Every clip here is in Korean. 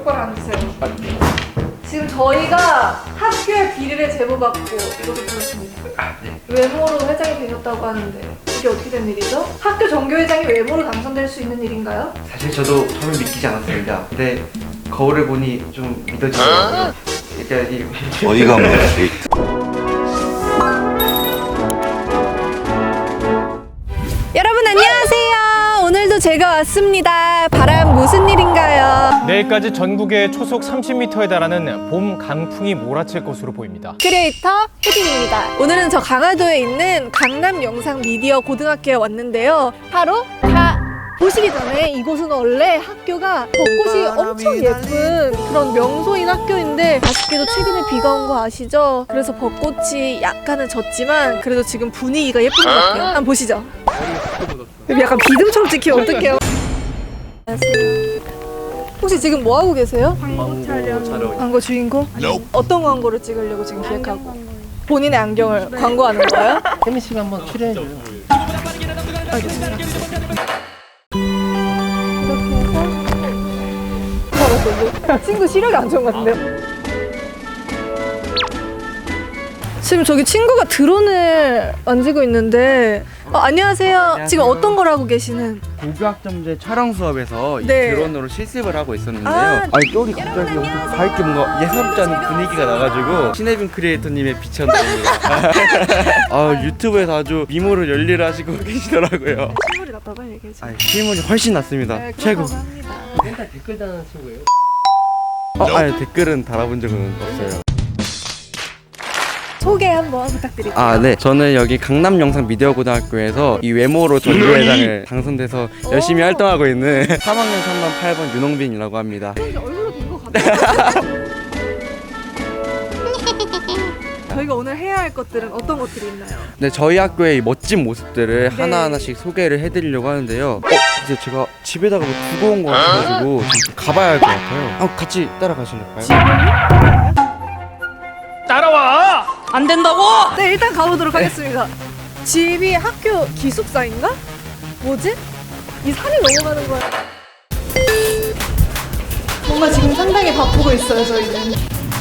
똑바로 앉으세요. 지금 저희가 학교의 비리를 제보받고 이렇게 들었습니다. 외모로 회장이 되셨다고 하는데 이게 어떻게 된 일이죠? 학교 정교회장이 외모로 당선될 수 있는 일인가요? 사실 저도 처음에 믿기지 않았습니다. 근데 거울을 보니 좀 믿어지더라고요. 일단 이 어이가 없네. 제가 왔습니다. 바람 무슨 일인가요? 내일까지 전국에 초속 30m에 달하는 봄 강풍이 몰아칠 것으로 보입니다. 크리에이터 혜진입니다. 오늘은 저 강화도에 있는 강남 영상 미디어 고등학교에 왔는데요. 바로 다 보시기 전에 이곳은 원래 학교가 벚꽃이 엄청 예쁜 그런 명소인 학교인데 아쉽게도 최근에 비가 온 거 아시죠? 그래서 벚꽃이 약간은 졌지만 그래도 지금 분위기가 예쁜 것 같아요. 한번 보시죠. 약간 비듬처럼 찍히면 어떡해요? 안녕하세요. 혹시 지금 뭐 하고 계세요? 광고 촬영. 광고 주인공? 어떤 광고를 찍으려고 지금 기획하고? 본인의 안경을 광고하는 거예요? 혜민 씨가 한번 출연해 줘요. 알겠습니다. 이렇게 해서 잘했어. 친구 시력이 안 좋은 것 같은데요? 지금 저기 친구가 드론을 만지고 있는데 어, 안녕하세요. 지금 어떤 걸 하고 계시는? 고교학점제 촬영 수업에서 이 네. 드론으로 실습을 하고 있었는데요. 아, 아, 니 똘이 갑자기 엄청 밝게 뭔가 예사롭지 않은 분위기가 나가지고 신혜빈 크리에이터님의 비천입니다. 아 유튜브에서 아주 미모를 열일하시고 계시더라고요. 실물이 낫다고 얘기해 주세요. 아 실물이 훨씬 낫습니다. 네, 최고. 그렇다고 합니다. 맨날 댓글 다는 친구예요. 어, 아니 댓글은 달아본 적은 없어요. 소개 한번 부탁드릴게요. 아, 네. 저는 여기 강남 영상 미디어 고등학교에서 이 외모로 전교회장을 당선돼서 열심히 오. 활동하고 있는 3학년 3반 8번 윤홍빈이라고 합니다. 얼굴로 된것 같아요. 저희가 오늘 해야 할 것들은 어떤 것들이 있나요? 네, 저희 학교의 이 멋진 모습들을 하나하나씩 소개를 해드리려고 하는데요. 어, 이제 제가 집에다가 뭐 두고 온것 같아가지고 좀 가봐야 할 것 같아요. 아, 같이 따라가실까요? 따라와! 안 된다고? 네, 일단 가보도록 하겠습니다. 집이 학교 기숙사인가? 뭐지? 이 산이 넘어가는 거야. 뭔가 지금 상당히 바쁘고 있어요, 저희는.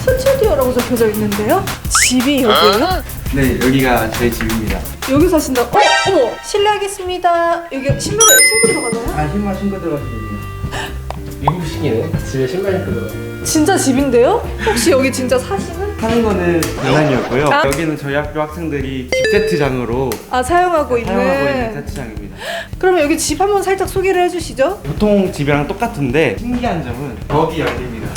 스튜디오라고 적혀져 있는데요? 집이 여기예요? 네, 여기가 저희 집입니다. 여기 사신다. 어, 어머, 실례하겠습니다. 여기 신발을 신고 들어가나요? 아, 신발 신고 들어가시면 됩니다. 미국식이네. 집에 신발 신고 들어. 진짜 집인데요? 혹시 여기 진짜 사시는? 하는 거는 장난이었고요. 아. 여기는 저희 학교 학생들이 집 세트장으로 아, 사용하고 있는. 사용하고 있는 세트장입니다. 그러면 여기 집 한번 살짝 소개를 해주시죠. 보통 집이랑 똑같은데 신기한 점은 벽이 열립니다.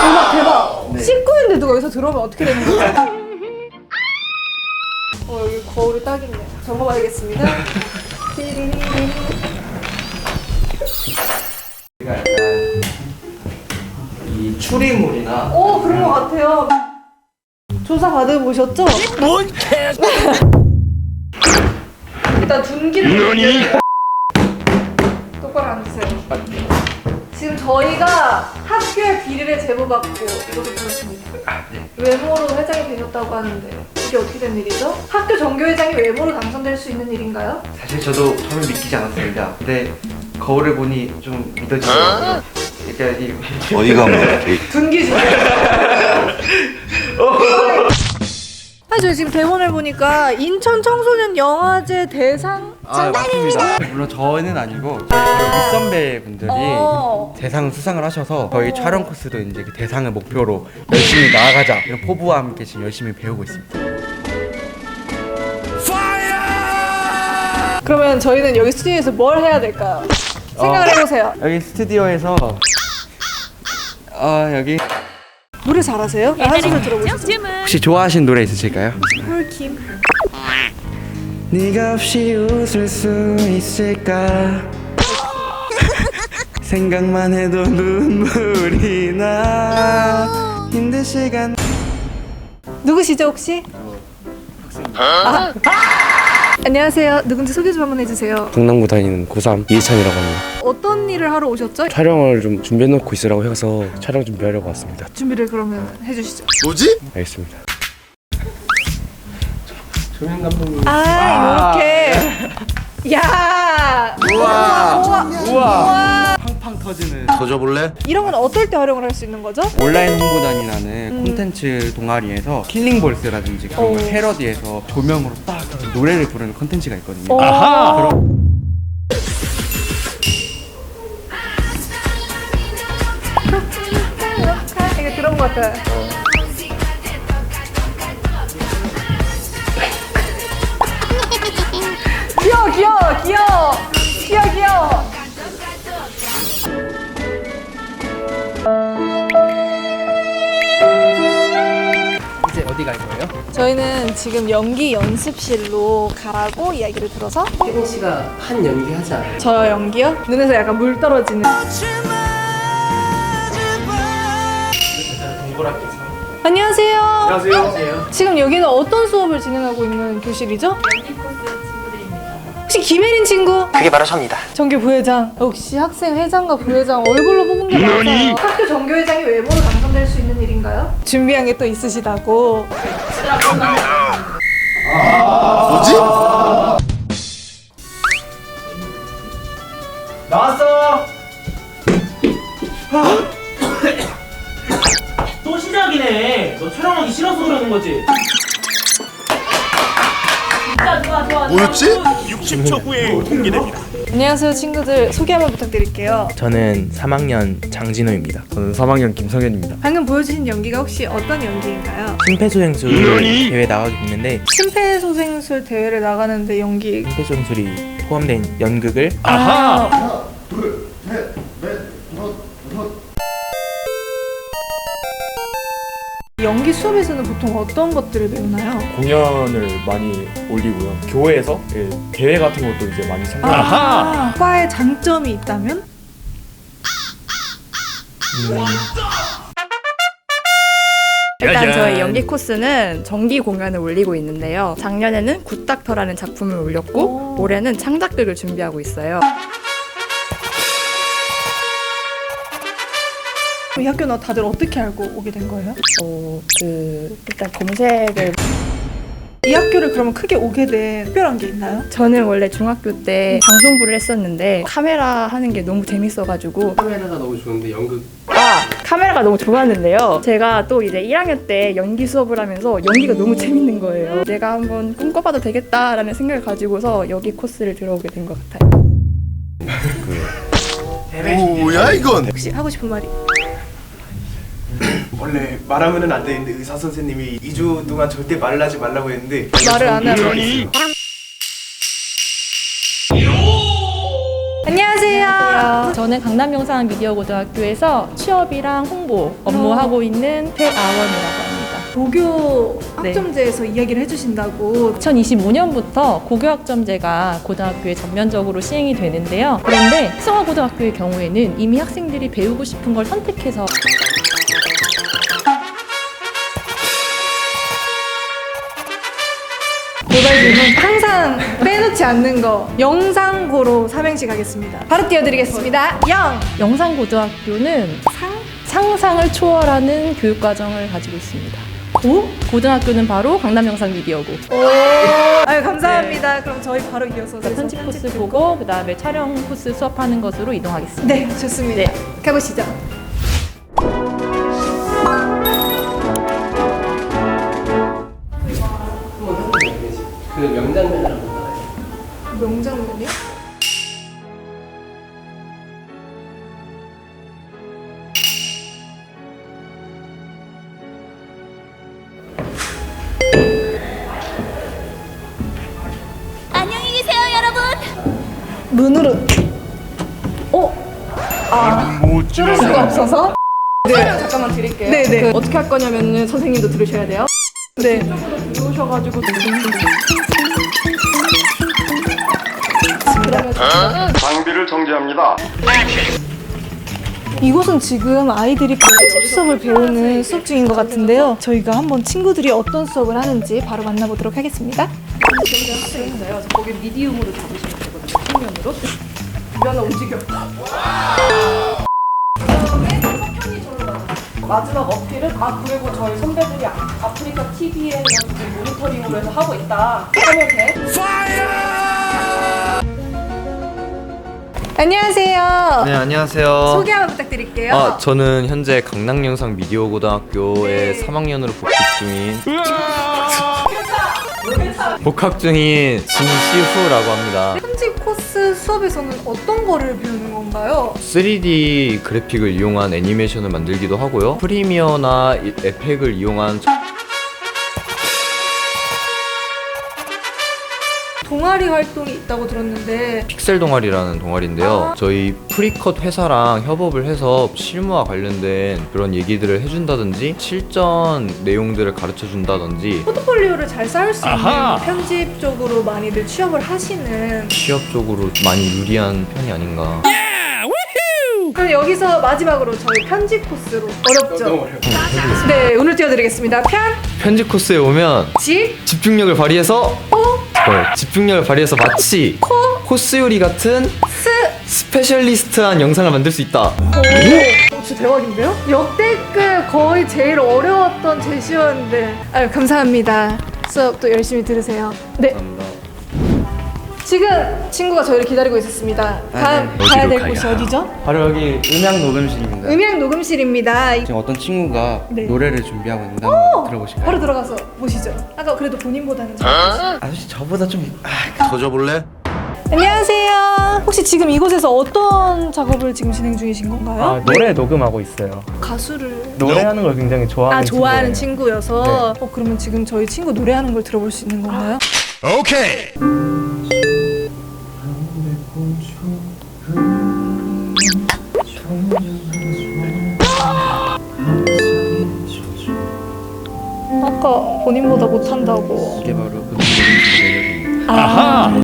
대박, 대박. 네. 씻고 있는데 여기서 들어오면 어떻게 되는 거야? 어, 여기 거울이 딱 있네. 적어봐야겠습니다. 띠리리리. 제가 약간 이 추리물이나 오, 그런 것 같아요. 조사 받아보셨죠? 뭔 개! 일단 둔기를 똑바로 앉으세요. 지금 저희가 학교의 비리를 제보받고 이렇게 들었습니다. 외모로 회장이 되셨다고 하는데 이게 어떻게 된 일이죠? 학교 정교회장이 외모로 당선될 수 있는 일인가요? 사실 저도 처음에 믿기지 않았습니다. 근데 거울을 보니 좀 믿어지더라고요. 일단 이 어이가 없네. 둔기지. 아, 저 지금 대본을 보니까 인천 청소년 영화제 대상 아 맞습니다. 물론 저는 아니고 저희 윗선배 분들이 어. 대상을 수상을 하셔서 저희 촬영 코스도 이제 그 대상을 목표로 열심히 나아가자 이런 포부와 함께 지금 열심히 배우고 있습니다. 그러면 저희는 여기 스튜디오에서 뭘 해야 될까요? 생각을 어. 해보세요. 여기 스튜디오에서 아 여기 노래 잘하세요? 한 소절 들어보시죠. 혹시 좋아하시는 노래 있으실까요? 폴킴. 네가 없이 웃을 수 있을까 생각만 해도 눈물이 나 힘든 시간 누구시죠 혹시? 아. 안녕하세요. 누군지 소개 좀 한번 해주세요. 강남구 다니는 고3 이해찬이라고 합니다. 어떤 일을 하러 오셨죠? 촬영을 좀 준비해놓고 있으라고 해서 촬영 준비하려고 왔습니다. 준비를 그러면 해주시죠. 알겠습니다. 조명 감독님. 아, 이렇게. 야. 우와. 우와. 우와. 터지는 터져볼래? 이런 건 어떨 때 활용을 할 수 있는 거죠? 온라인 홍보단이라는 음. 콘텐츠 동아리에서 킬링볼스라든지 그런 걸 오. 패러디해서 조명으로 딱 노래를 부르는 콘텐츠가 있거든요. 어. 아하! 이게 들어본 것 같아요. 귀여워, 귀여워, 귀여워, 귀여워, 귀여워. 어디 갈 거예요? 저희는 지금 연기 연습실로 가라고 이야기를 들어서 혜린 씨가 한 연기 하지 않아요? 저 연기요? 눈에서 약간 물 떨어지는. 안녕하세요. 안녕하세요. 지금 여기는 어떤 수업을 진행하고 있는 교실이죠? 혹시 김혜린 친구? 그게 바로 접니다. 정교 부회장. 역시 학생 회장과 부회장 얼굴로 뽑은 게 맞아요. 학교 정교 회장이 외모로 당선될 수 있는 일인가요? 준비한 게 또 있으시다고. 나왔어! 또 시작이네. 너 촬영하기 싫어서 그러는 거지? 진짜 좋아 좋아. 뭐였지? 안녕하세요 친구들 소개 한번 부탁드릴게요. 저는 3학년 장진호입니다. 저는 3학년 김성현입니다. 방금 보여주신 연기가 혹시 어떤 연기인가요? 심폐소생술 대회 나가게 됐는데 심폐소생술 대회를 나가는데 연기. 심폐소생술이 포함된 연극을 아하. 연기 수업에서는 보통 어떤 것들을 배우나요? 공연을 많이 올리고요. 교회에서 예, 대회 같은 것도 이제 많이 참가. 아하. 과의 장점이 있다면? 일단 저희 연기 코스는 정기 공연을 올리고 있는데요. 작년에는 굿닥터라는 작품을 올렸고 오. 올해는 창작극을 준비하고 있어요. 이 학교는 다들 어떻게 알고 오게 된 거예요? 어, 그 일단 검색을 이 학교를 그러면 크게 오게 된 특별한 게 있나요? 저는 원래 중학교 때 방송부를 했었는데 카메라 하는 게 너무 재밌어가지고 카메라가 너무 좋은데 연극 아 카메라가 너무 좋았는데요. 제가 또 이제 1학년 때 연기 수업을 하면서 연기가 너무 재밌는 거예요. 내가 한번 꿈꿔봐도 되겠다라는 생각을 가지고서 여기 코스를 들어오게 된 것 같아요. 뭐야 이건? 혹시 하고 싶은 말이? 원래 말하면은 안 되는데 의사 선생님이 2주 동안 절대 말을 하지 말라고 했는데 말을 안 하면 안녕하세요. 저는 강남 영상 미디어 고등학교에서 취업이랑 홍보 업무하고 있는 최아원이라고 합니다. 고교 네. 학점제에서 이야기를 해주신다고 2025년부터 고교학점제가 고등학교에 전면적으로 시행이 되는데요. 그런데 승화고등학교의 경우에는 이미 학생들이 배우고 싶은 걸 선택해서 고발 질문 항상 빼놓지 않는 거 영상고로 삼행시 가겠습니다. 바로 띄워드리겠습니다. 영. 영상고등학교는 상상을 초월하는 교육과정을 가지고 있습니다. 오? 고등학교는 바로 강남 영상 미디어고. 오. 아유 감사합니다. 그럼 저희 바로 이어서 편집 코스 보고 그다음에 촬영 코스 수업하는 것으로 이동하겠습니다. 네 좋습니다. 가보시죠. 없어서. 네, 잠깐만 드릴게요. 네 네. 그 어떻게 할 거냐면은 선생님도 들으셔야 돼요. 네. 들어오셔가지고 장비를 정지합니다. 이곳은 지금 아이들이 편집 수업을 배우는 수업 중인 것 같은데요. 저희가 한번 친구들이 어떤 수업을 하는지 바로 만나보도록 하겠습니다. 거기 미디움으로 잡으시면 되거든요. 평면으로. 주변을 움직여. 마지막 어필은 아 그리고 저희 선배들이 아- 아프리카 TV에 모니터링으로 해서 하고 있다 하면 돼. 안녕하세요. 네 안녕하세요. 소개 한번 부탁드릴게요. 아 저는 현재 강남영상 미디어 고등학교에 네. 3학년으로 복학 중인 복학 중인 진시후라고 합니다. 편집 코스 수업에서는 어떤 거를 배우는 건가요? 3D 그래픽을 이용한 애니메이션을 만들기도 하고요. 프리미어나 이- 에펙을 이용한 동아리 활동이 있다고 들었는데 픽셀 동아리라는 동아리인데요. 저희 프리컷 회사랑 협업을 해서 실무와 관련된 그런 얘기들을 해준다든지 실전 내용들을 가르쳐 준다든지 포트폴리오를 잘 쌓을 수 아하! 있는 편집 쪽으로 많이들 취업을 하시는 취업적으로 많이 유리한 편이 아닌가. 그럼 여기서 마지막으로 저희 편집 코스로. 어렵죠? 너무 어려워. 네 오늘 띄워드리겠습니다. 편, 편집 코스에 오면 집, 집중력을 발휘해서 어, 집중력을 발휘해서 마치 코스 요리 같은 스? 스페셜리스트한 영상을 만들 수 있다. 오, 어, 진짜 대박인데요? 역대급 거의 제일 어려웠던 제시였는데. 아유 감사합니다. 수업도 열심히 들으세요. 네 지금 친구가 저희를 기다리고 있었습니다 다음 네. 가야 될 어디로 곳이 가야? 어디죠? 바로 여기 음향 녹음실입니다. 음향 녹음실입니다 지금 어떤 친구가 네. 노래를 준비하고 있는데 한번 들어보실까요? 바로 들어가서 보시죠 아까 그래도 본인보다는 잘 아저씨 저보다 좀 터져볼래? 안녕하세요 혹시 지금 이곳에서 어떤 작업을 지금 진행 중이신 건가요? 아 노래 녹음하고 있어요. 가수를 노래하는 걸 굉장히 좋아하는 아 좋아하는 친구예요. 친구여서 어 그러면 지금 저희 친구 노래하는 걸 들어볼 수 있는 건가요? 오케이. 아까 본인보다 못한다고 이게 바로 매력입니다. 아.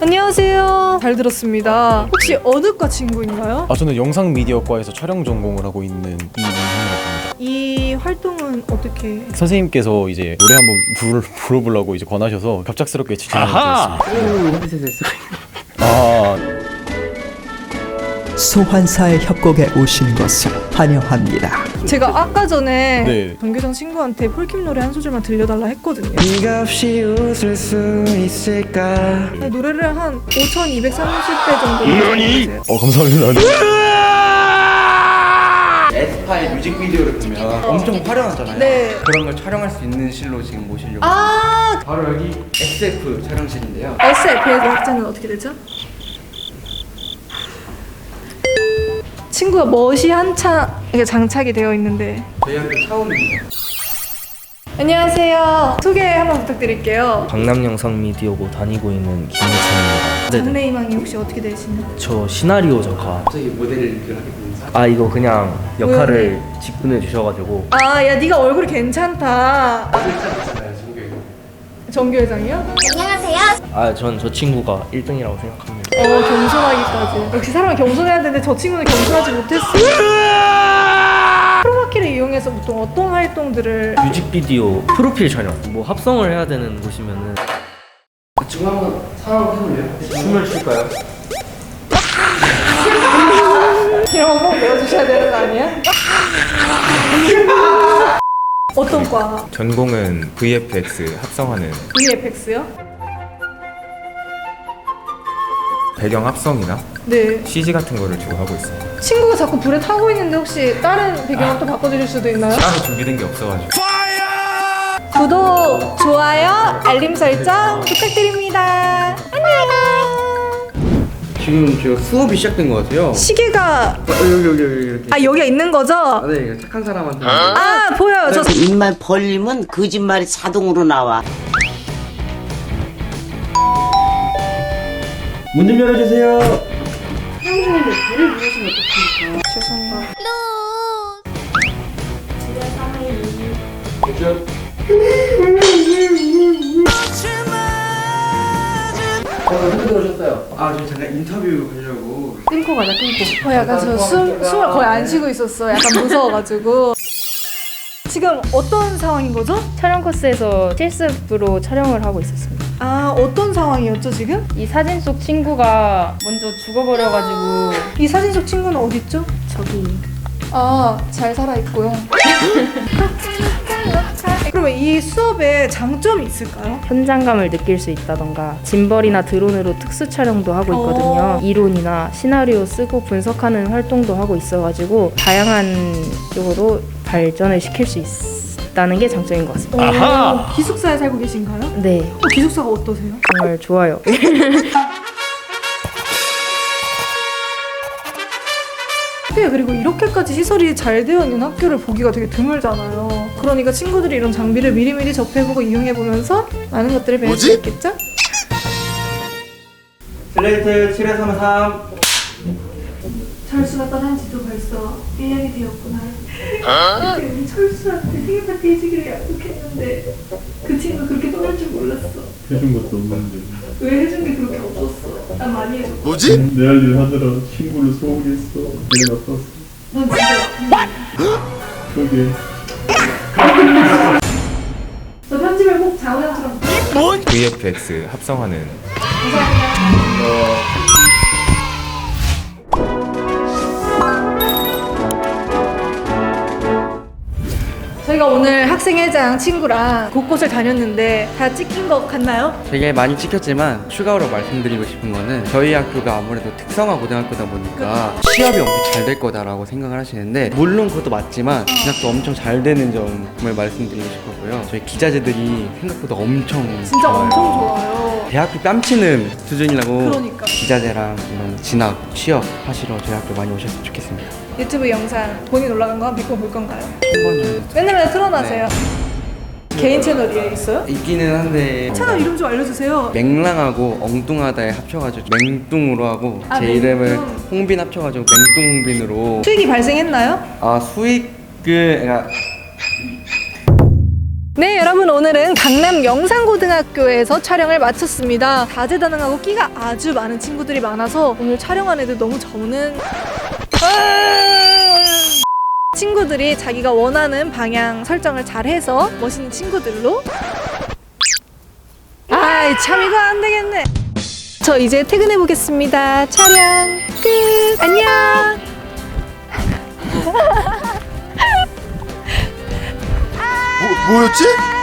안녕하세요 잘 들었습니다 혹시 어느 과 친구인가요? 아 저는 영상 미디어과에서 촬영 전공을 하고 있는 이민현이라고 합니다. 이 활동은 어떻게 선생님께서 이제 노래 한번 부르, 불러보려고 이제 권하셔서 갑작스럽게 진행을 드렸습니다. 아 소환사의 협곡에 오신 것을 환영합니다. 제가 아까 전에 네. 정교장 친구한테 폴킴 노래 한 소절만 들려달라 했거든요 네가 없이 웃을 수 있을까? 아니, 노래를 한 5,230배 정도 들었어요 어, 감사합니다. 에스파의 뮤직비디오를 보면 엄청 화려하잖아요. 네. 그런 걸 촬영할 수 있는 실로 지금 모시려고. 아 바로 여기 SF 촬영실인데요. SF의 약자는 어떻게 되죠? 친구가 멋이 한창 이게 장착이 되어 있는데 저희 학교 처음입니다. 안녕하세요 소개 한번 부탁드릴게요 강남영상 미디어고 다니고 있는 김혜찬입니다. 장래희망이 혹시 어떻게 되시나요? 저 시나리오 작가. 갑자기 모델을 하게. 아 이거 그냥 역할을 직분해 주셔가지고 아 야 네가 얼굴이 괜찮다 정교회장이요? 아 전 저 친구가 1등이라고 생각합니다. 어 겸손하기까지 역시 사람은 겸손해야 되는데 저 친구는 겸손하지 못했어 프로마키를 이용해서 보통 어떤 활동들을 뮤직비디오 프로필 촬영. 뭐 합성을 해야 되는 곳이면은 지금 한번 상황 해볼래요? 춤을 출까요? 이런 거꼭 내어주셔야 되는 거 아니야? 어떤 과? 전공은 VFX 합성하는 VFX요? 배경 합성이나 네 CG 같은 거를 주로 하고 있습니다. 친구가 자꾸 불에 타고 있는데 혹시 다른 배경을 또 바꿔드릴 수도 있나요? 따로 준비된 게 없어가지고. 구독, 좋아요, 알림 설정 부탁드립니다. 안녕. 지금 제가 수업이 시작된 것 같아요. 시계가 어, 여기 여기 여기 이렇게. 아 여기가 있는 거죠? 아, 네, 이거 착한 사람한테. 아 보여요. 저 입만 벌리면 거짓말이 자동으로 나와. 문 좀 열어주세요. 죄송해요. 어, 흔들어 오셨어요. 아, 저 잠깐 인터뷰 하려고. 끊고 가자 끊고. 어 약간 저 숨, 숨을 거의 안 쉬고 있었어. 약간 무서워가지고. 지금 어떤 상황인 거죠? 촬영 코스에서 실습으로 촬영을 하고 있었습니다. 아 어떤 상황이었죠 지금? 이 사진 속 친구가 먼저 죽어버려가지고 이 사진 속 친구는 어디 있죠? 저기 아, 잘 살아있고요. 그러면 이 수업에 장점이 있을까요? 현장감을 느낄 수 있다던가 짐벌이나 드론으로 특수 촬영도 하고 있거든요. 어. 이론이나 시나리오 쓰고 분석하는 활동도 하고 있어가지고 다양한 쪽으로 발전을 시킬 수 있다는 게 장점인 것 같습니다. 오, 기숙사에 살고 계신가요? 네, 어, 기숙사가 어떠세요? 정말 좋아요. 네, 그리고 이렇게까지 시설이 잘 되어 있는 학교를 보기가 되게 드물잖아요. 그러니까 친구들이 이런 장비를 미리미리 접해보고 이용해보면서 많은 것들을 배울 수 있겠죠? 슬레이트 7에 3 철수가 떠난 지도 벌써 1년이 되었구나. 그때 우리 철수한테 생일 파티 해주기로 약속했는데 그 친구 그렇게 떠날 줄 몰랐어. 해준 것도 없는데 왜 해준 게 그렇게 없었어? 난 많이 해줬어. 뭐지? 내 할 일 하느라 친구를 소홀했어 내가 나빴어 넌 진짜 그러게 편집을 꼭 장우영처럼 VFX 합성하 저희가 오늘 학생회장 친구랑 곳곳을 다녔는데 다 찍힌 것 같나요? 되게 많이 찍혔지만 추가로 말씀드리고 싶은 거는 저희 학교가 아무래도 특성화 고등학교다 보니까 취업이 엄청 잘 될 거다라고 생각을 하시는데 물론 그것도 맞지만 진학도 엄청 잘 되는 점을 말씀드리고 싶었고요. 저희 기자재들이 생각보다 엄청 진짜 좋아요. 엄청 좋아요. 대학교 뺨치는 수준이라고 그러니까. 기자재랑 이런 진학, 취업 하시러 저희 학교 많이 오셨으면 좋겠습니다. 유튜브 영상 본인 올라간 거 한 100번 볼 건가요? 한번 맨날 맨날 틀어놔세요. 개인 채널이 있어요? 있기는 한데 채널 이름 좀 알려주세요. 맹랑하고 엉뚱하다에 합쳐가지고 맹뚱으로 하고 아, 제 맹뚱. 이름을 홍빈 합쳐가지고 맹뚱 홍빈으로 수익이 발생했나요? 아 수익을 그러니까 네, 여러분 오늘은 강남 영상고등학교에서 촬영을 마쳤습니다. 다재다능하고 끼가 아주 많은 친구들이 많아서 오늘 촬영한 애들 너무 저는 친구들이 자기가 원하는 방향 설정을 잘 해서 멋있는 친구들로 아이 참 이거 안 되겠네. 저 이제 퇴근해 보겠습니다. 촬영 끝. 안녕. 뭐였지?